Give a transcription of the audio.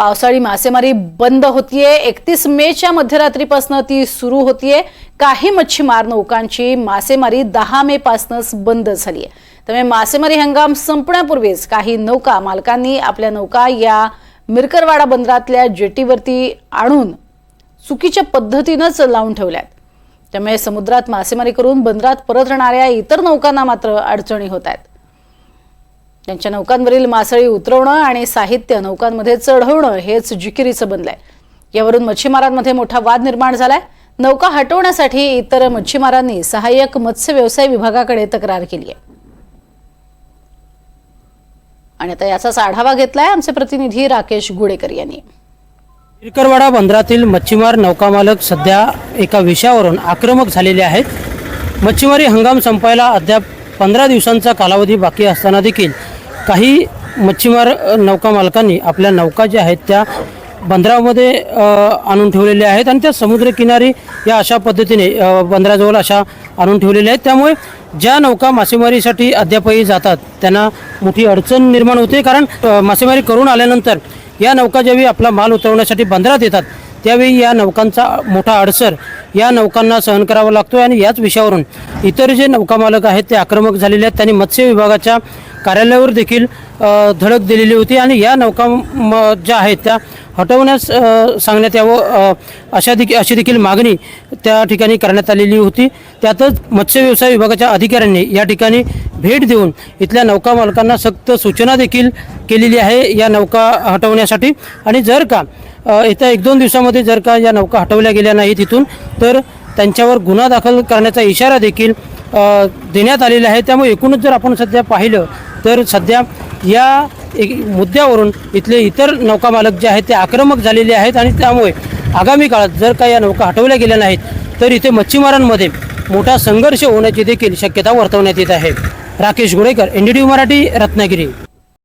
पावसाळी मासेमारी बंद होतीये. एकतीस मेच्या मध्यरात्रीपासून ती सुरू होतीये. काही मच्छीमार नौकांची मासेमारी दहा मे पासूनच बंद झाली आहे त्यामुळे मासेमारी हंगाम संपण्यापूर्वीच काही नौका मालकांनी आपल्या नौका या मिरकरवाडा बंदरातल्या जेटीवरती आणून चुकीच्या पद्धतीनंच लावून ठेवल्यात. त्यामुळे समुद्रात मासेमारी करून बंदरात परत राहणाऱ्या इतर नौकांना मात्र अडचणी होत आहेत. त्यांच्या नौकांवरील मासळी उतरवणं आणि साहित्य नौकांमध्ये चढवणं हेच जिकिरीचं बनलंय. यावरून मच्छीमारांमध्ये मोठा वाद निर्माण झालाय. नौका हटवण्यासाठी इतर मच्छीमारांनी सहाय्यक मत्स्य व्यवसाय विभागाकडे तक्रार केली आहे आणि आता याचाच आढावा घेतलाय आमचे प्रतिनिधी राकेश गुडेकर यांनी. इरकरवाडा बंदरातील मच्छीमार नौकामालक सध्या एका विषयावरून आक्रमक झालेले आहेत. मच्छीमारी हंगाम संपायला अद्याप पंधरा दिवसांचा कालावधी बाकी असताना देखील काही मच्छीमार नौका मालकांनी आपल्या नौका ज्या आहेत त्या बंदरामध्ये आणून ठेवलेल्या आहेत आणि त्या समुद्रकिनारी या अशा पद्धतीने बंदराजवळ अशा आणून ठेवलेल्या आहेत. त्यामुळे ज्या नौका मासेमारीसाठी अद्यापही जातात त्यांना मोठी अडचण निर्माण होते कारण मासेमारी करून आल्यानंतर या नौका ज्यावेळी आपला माल उतरवण्यासाठी बंदरात येतात त्यावेळी या नौकांचा मोठा अडसर या नौकांना सहन करावा लागतो आणि याच विषयावरून इतर जे नौका मालक आहेत ते आक्रमक झालेले आहेत. त्यांनी मत्स्य विभागाच्या कार्यालयावर देखील धडक दिलेली होती आणि या नौका म- ज्या आहेत त्या हटवण्यास सांगण्यात यावं अशा देखील अशी देखील मागणी त्या ठिकाणी करण्यात आलेली होती. त्यातच मत्स्य व्यवसाय विभागाच्या अधिकाऱ्यांनी या ठिकाणी भेट देऊन इथल्या नौका मालकांना सक्त सूचना देखील केलेली आहे या नौका हटवण्यासाठी. आणि जर का येत्या एक दोन दिवसामध्ये जर का या नौका हटवल्या गेल्या नाही तिथून तर त्यांच्यावर गुन्हा दाखल करण्याचा इशारा देखील देण्यात आलेले आहे. त्यामुळे एकूणच जर आपण सध्या पाहिलं तर सध्या या एक मुद्द्यावरून इथले इतर नौका मालक जे आहेत ते आक्रमक झालेले आहेत आणि त्यामुळे आगामी काळात जर का या नौका हटवल्या गेल्या नाहीत तर इथे मच्छीमारांमध्ये मोठा संघर्ष होण्याची देखील शक्यता वर्तवण्यात येत आहे. Rakesh Gudekar N D T Marathi Ratnagiri.